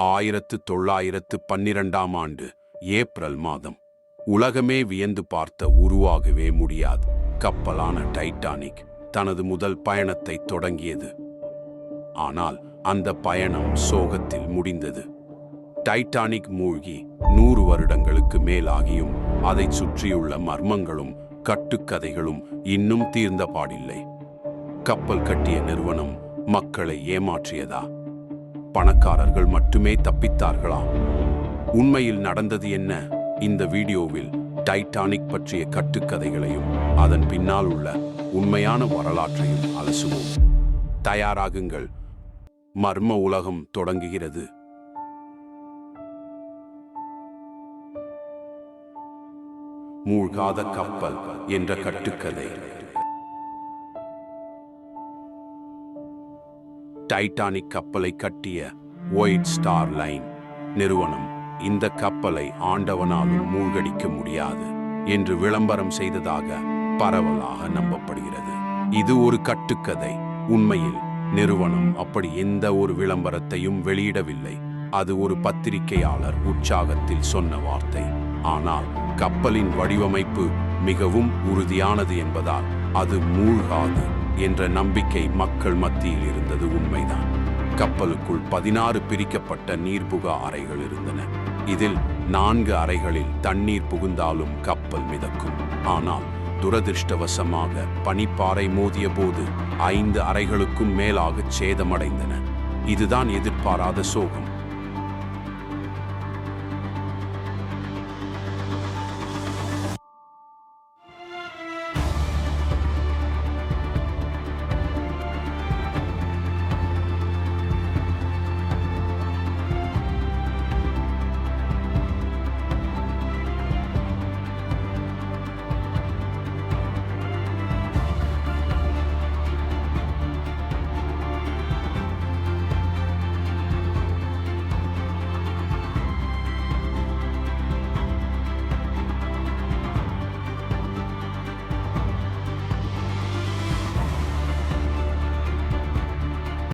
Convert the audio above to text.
ஆயிரத்து தொள்ளாயிரத்து பன்னிரண்டாம் ஆண்டு ஏப்ரல் மாதம். உலகமே வியந்து பார்த்த உருவாகவே முடியாது. கப்பலான டைட்டானிக் தனது முதல் பயணத்தை தொடங்கியது. ஆனால் அந்த பயணம் சோகத்தில் முடிந்தது. டைட்டானிக் மூழ்கி நூறு வருடங்களுக்கு மேலாகியும் அதைச் சுற்றியுள்ள மர்மங்களும் கட்டுக்கதைகளும் இன்னும் தீர்ந்த பாடில்லை. கப்பல் கட்டிய நிறுவனம் மக்களை ஏமாற்றியதா? பணக்காரர்கள் மட்டுமே தப்பித்தார்களா? உண்மையில் நடந்தது என்ன? இந்த வீடியோவில் டைட்டானிக் பற்றிய கட்டுக்கதைகளையும் அதன் பின்னால் உள்ள உண்மையான வரலாற்றையும் அலசுவோம். தயாராகுங்கள். மர்ம உலகம் தொடங்குகிறது. மூழ்காத கப்பல் என்ற கட்டுக்கதை. டைட்டானிக் கப்பலை கட்டிய ஒயிட் ஸ்டார் லைன் நிறுவனம் இந்த கப்பலை ஆண்டவனாலும் மூழ்கடிக்க முடியாது என்று விளம்பரம் செய்ததாக பரவலாக நம்பப்படுகிறது. இது ஒரு கட்டுக்கதை. உண்மையில் நிறுவனம் அப்படி எந்த ஒரு விளம்பரத்தையும் வெளியிடவில்லை. அது ஒரு பத்திரிகையாளர் உற்சாகத்தில் சொன்ன வார்த்தை. ஆனால் கப்பலின் வடிவமைப்பு மிகவும் உறுதியானது என்பதால் அது மூழ்காது. என்ற நம்பிக்கை மக்கள் மத்தியில் இருந்தது உண்மைதான். கப்பலுக்குள் பதினாறு பிரிக்கப்பட்ட நீர்புகா அறைகள் இருந்தன. இதில் நான்கு அறைகளில் தண்ணீர் புகுந்தாலும் கப்பல் மிதக்கும். ஆனால் துரதிர்ஷ்டவசமாக பனிப்பாறை மோதிய போது ஐந்து அறைகளுக்கும் மேலாக சேதமடைந்தன. இதுதான் எதிர்பாராத சோகம்.